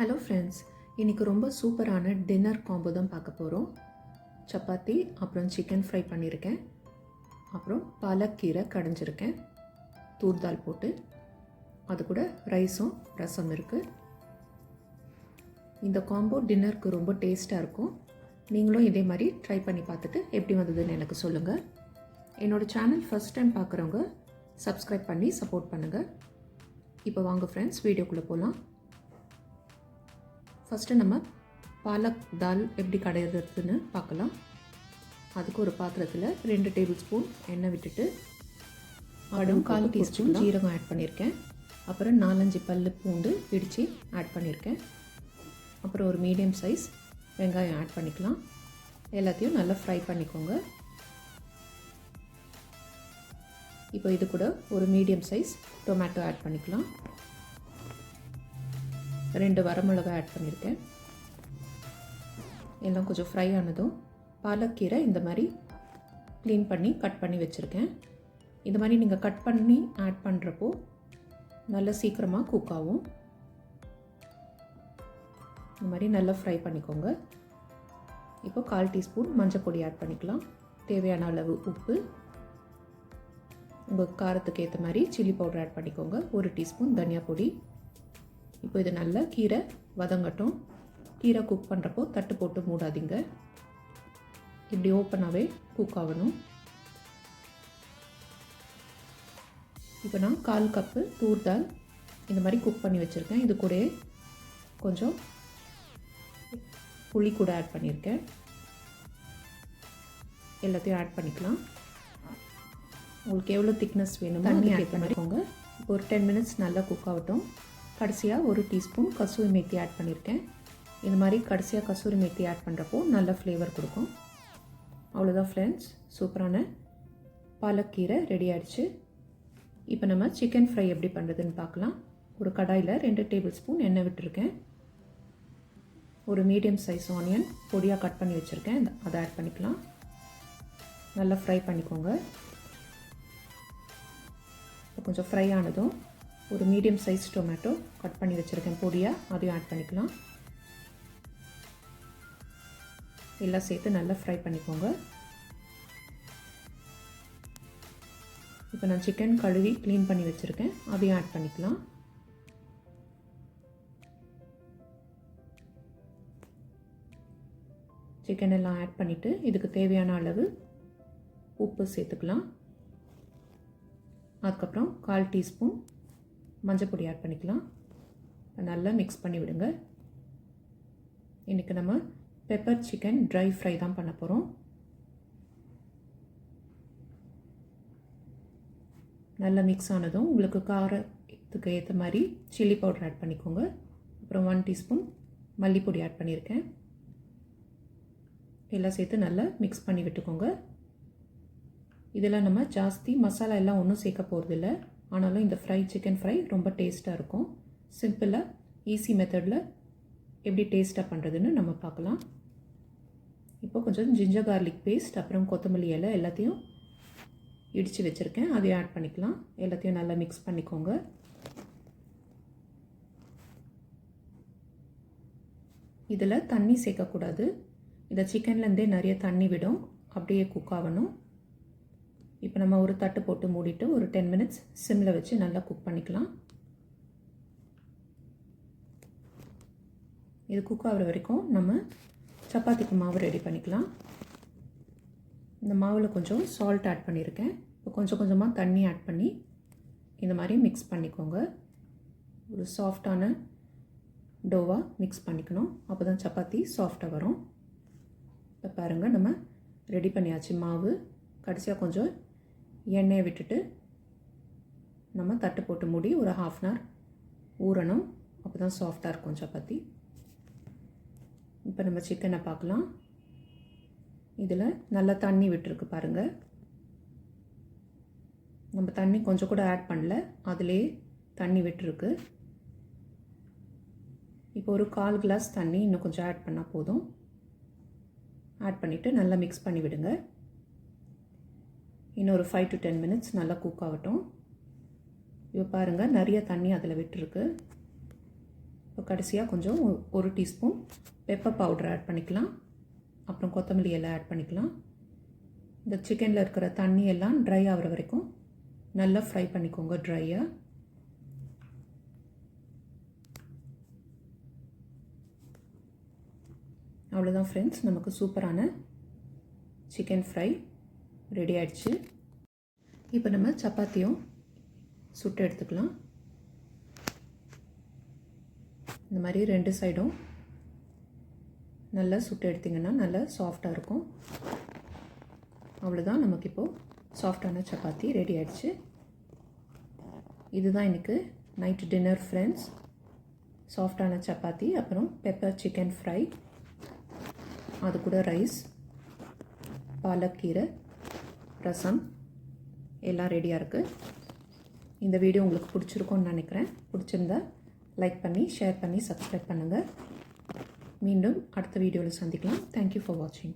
Hello friends இன்றைக்கி ரொம்ப சூப்பரான டின்னர் காம்போ தான் பார்க்க போகிறோம் சப்பாத்தி அப்புறம் சிக்கன் ஃப்ரை பண்ணியிருக்கேன். அப்புறம் பாலக்கீரை கடைஞ்சிருக்கேன். தூர்தால் போட்டு அது கூட ரைஸும் ரசம் இருக்குது இந்த காம்போ டின்னருக்கு ரொம்ப டேஸ்ட்டாக இருக்கும். நீங்களும் இதே மாதிரி ட்ரை பண்ணி பார்த்துட்டு எப்படி வந்ததுன்னு எனக்கு சொல்லுங்கள் என்னோடய சேனல் ஃபஸ்ட் டைம் பார்க்குறவங்க சப்ஸ்கிரைப் பண்ணி சப்போர்ட் பண்ணுங்கள் இப்போ வாங்க ஃப்ரெண்ட்ஸ் வீடியோக்குள்ளே போகலாம் ஃபஸ்ட்டு நம்ம பாலக் தால் எப்படி கடையிறதுன்னு பார்க்கலாம். அதுக்கு ஒரு பாத்திரத்தில் ரெண்டு டேபிள் ஸ்பூன் எண்ணெய் விட்டுட்டு கடும் கால் டீஸ்பூன் ஜீரகம் ஆட் பண்ணியிருக்கேன் அப்புறம் நாலஞ்சு பல் பூண்டு இடித்து ஆட் பண்ணியிருக்கேன் அப்புறம் ஒரு மீடியம் சைஸ் வெங்காயம் ஆட் பண்ணிக்கலாம். எல்லாத்தையும் நல்லா ஃப்ரை பண்ணிக்கோங்க. இப்போ இது கூட ஒரு மீடியம் சைஸ் டொமேட்டோ ஆட் பண்ணிக்கலாம். ரெண்டு வரமிளகாய் ஆட் பண்ணியிருக்கேன். எல்லாம் கொஞ்சம் ஃப்ரை ஆனதும் பாலக்கீரை இந்த மாதிரி க்ளீன் பண்ணி கட் பண்ணி வச்சுருக்கேன். இந்த மாதிரி நீங்கள் கட் பண்ணி ஆட் பண்ணுறப்போ நல்லா சீக்கிரமாக குக் ஆகும். இந்த மாதிரி நல்லா ஃப்ரை பண்ணிக்கோங்க. இப்போ கால் டீஸ்பூன் மஞ்சள் பொடி ஆட் பண்ணிக்கலாம். தேவையான அளவு உப்பு. உங்கள் காரத்துக்கு ஏற்ற மாதிரி சில்லி பவுடர் ஆட் பண்ணிக்கோங்க. ஒரு டீஸ்பூன் தனியா பொடி. இப்போ இது நல்லா கீரை வதங்கட்டும். கீரை குக் பண்ணுறப்போ தட்டு போட்டு மூடாதீங்க. இப்படி ஓப்பனாகவே குக் ஆகணும். இப்போ நான் கால் கப்பு தூர்தால் இந்த மாதிரி குக் பண்ணி வச்சுருக்கேன். இது கூட கொஞ்சம் புளி கூட ஆட் பண்ணியிருக்கேன் எல்லாத்தையும் ஆட் பண்ணிக்கலாம். உங்களுக்கு எவ்வளோ திக்னஸ் வேணுமோ தண்ணி ஆட் பண்ணிக்கோங்க. இப்போ ஒரு டென் மினிட்ஸ் நல்லா குக் ஆகட்டும். கடைசியாக ஒரு டீஸ்பூன் கசூரி மேத்தி ஆட் பண்ணியிருக்கேன் இந்த மாதிரி கடைசியாக கசூரி மேத்தி ஆட் பண்ணுறப்போ நல்ல ஃப்ளேவர் கொடுக்கும். அவ்வளோதான் ஃப்ரெண்ட்ஸ் சூப்பரான பாலக்கீரை ரெடி ஆகிடுச்சு இப்போ நம்ம சிக்கன் ஃப்ரை எப்படி பண்ணுறதுன்னு பார்க்கலாம். ஒரு கடாயில் ரெண்டு டேபிள் ஸ்பூன் எண்ணெய் விட்டுருக்கேன். ஒரு மீடியம் சைஸ் ஆனியன் பொடியாக கட் பண்ணி வச்சுருக்கேன். அதை ஆட் பண்ணிக்கலாம். நல்லா ஃப்ரை பண்ணிக்கோங்க. கொஞ்சம் ஃப்ரை ஆனதும் ஒரு மீடியம் சைஸ் டொமேட்டோ கட் பண்ணி வச்சுருக்கேன். பொடியாக அதையும் ஆட் பண்ணிக்கலாம். எல்லாம் சேர்த்து நல்லா ஃப்ரை பண்ணிக்கோங்க. இப்போ நான் சிக்கன் கழுவி க்ளீன் பண்ணி வச்சுருக்கேன். அதையும் ஆட் பண்ணிக்கலாம். சிக்கன் எல்லாம் ஆட் பண்ணிவிட்டு இதுக்கு தேவையான அளவு உப்பு சேர்த்துக்கலாம். அதுக்கப்புறம் கால் டீஸ்பூன் மஞ்சள் பொடி ஆட் பண்ணிக்கலாம். நல்லா மிக்ஸ் பண்ணி விடுங்க. இன்றைக்கி நம்ம பெப்பர் சிக்கன் ட்ரை ஃப்ரை தான் பண்ண போகிறோம் நல்லா மிக்ஸ் ஆனதும் உங்களுக்கு காரத்துக்கு ஏற்ற மாதிரி சில்லி பவுடர் ஆட் பண்ணிக்கோங்க. அப்புறம் ஒன் டீஸ்பூன் மல்லிப்பொடி ஆட் பண்ணியிருக்கேன் எல்லாம் சேர்த்து நல்லா மிக்ஸ் பண்ணி விட்டுக்கோங்க. இதில் நம்ம ஜாஸ்தி மசாலா எல்லாம் ஒன்றும் சேர்க்க போகிறதில்ல ஆனாலும் இந்த ஃப்ரை சிக்கன் ஃப்ரை ரொம்ப டேஸ்ட்டாக இருக்கும். சிம்பிளாக ஈஸி மெத்தடில் எப்படி டேஸ்ட்டாக பண்ணுறதுன்னு நம்ம பார்க்கலாம். இப்போ கொஞ்சம் ஜிஞ்சர் கார்லிக் பேஸ்ட் அப்புறம் கொத்தமல்லி இலை எல்லாத்தையும் இடித்து வச்சுருக்கேன். அதையும் ஆட் பண்ணிக்கலாம். எல்லாத்தையும் நல்லா மிக்ஸ் பண்ணிக்கோங்க. இதில் தண்ணி சேர்க்கக்கூடாது. இந்த சிக்கன்லேருந்தே நிறைய தண்ணி விடும். அப்படியே குக் ஆகணும். இப்போ நம்ம ஒரு தட்டு போட்டு மூடிட்டு ஒரு டென் மினிட்ஸ் சிம்மில் வச்சு நல்லா குக் பண்ணிக்கலாம். இது குக் ஆகிற வரைக்கும் நம்ம சப்பாத்திக்கு மாவு ரெடி பண்ணிக்கலாம். இந்த மாவில் கொஞ்சம் சால்ட் ஆட் பண்ணியிருக்கேன். இப்போ கொஞ்சம் கொஞ்சமாக தண்ணி ஆட் பண்ணி இந்த மாதிரி மிக்ஸ் பண்ணிக்கோங்க. ஒரு சாஃப்டான டோவாக மிக்ஸ் பண்ணிக்கணும். அப்போ தான் சப்பாத்தி சாஃப்டாக வரும். இப்போ பாருங்கள் நம்ம ரெடி பண்ணியாச்சு மாவு. கடைசியாக கொஞ்சம் எண்ணெயை விட்டுட்டு நம்ம தட்டு போட்டு மூடி ஒரு ஹாஃப் அன் ஹவர் ஊறணும். அப்போ தான் சாஃப்டாக இருக்கும் சப்பாத்தி. இப்போ நம்ம சிக்கனை பார்க்கலாம். இதில் நல்லா தண்ணி விட்டுருக்கு பாருங்கள் நம்ம தண்ணி கொஞ்சம் கூட ஆட் பண்ணல. அதிலே தண்ணி விட்டுருக்கு. இப்போ ஒரு கால் கிளாஸ் தண்ணி இன்னும் கொஞ்சம் ஆட் பண்ணால் போதும். ஆட் பண்ணிவிட்டு நல்லா மிக்ஸ் பண்ணி விடுங்க. இன்னும் ஒரு ஃபைவ் டு டென் மினிட்ஸ் நல்லா குக் ஆகட்டும். இப்போ பாருங்கள் நிறைய தண்ணி அதில் விட்டுருக்கு. இப்போ கடைசியாக கொஞ்சம் ஒரு டீஸ்பூன் பெப்பர் பவுடர் ஆட் பண்ணிக்கலாம். அப்புறம் கொத்தமல்லி எல்லாம் ஆட் பண்ணிக்கலாம். இந்த சிக்கனில் இருக்கிற தண்ணி எல்லாம் ட்ரை ஆகிற வரைக்கும் நல்லா ஃப்ரை பண்ணிக்கோங்க ட்ரையாக அவ்வளோதான் ஃப்ரெண்ட்ஸ் நமக்கு சூப்பரான சிக்கன் ஃப்ரை ரெடி ஆயிடுச்சு இப்போ நம்ம சப்பாத்தியும் சுட்டு எடுத்துக்கலாம். இந்த மாதிரி ரெண்டு சைடும் நல்லா சுட்டு எடுத்திங்கன்னா நல்லா சாஃப்டாக இருக்கும். அவ்வளோதான் நமக்கு இப்போது சாஃப்டான சப்பாத்தி ரெடி ஆயிடுச்சு இதுதான் எனக்கு நைட் டின்னர் ஃப்ரெண்ட்ஸ் சாஃப்டான சப்பாத்தி அப்புறம் பெப்பர் சிக்கன் ஃப்ரை அது கூட ரைஸ் பாலக்கீரை ரசம் எல்லாம் ரெடியாக இருக்குது இந்த வீடியோ உங்களுக்கு பிடிச்சிருக்கும்னு நினைக்கிறேன். பிடிச்சிருந்தா லைக் பண்ணி ஷேர் பண்ணி சப்ஸ்கிரைப் பண்ணுங்கள் மீண்டும் அடுத்த வீடியோவில் சந்திக்கலாம். தேங்க்யூ ஃபார் வாட்சிங்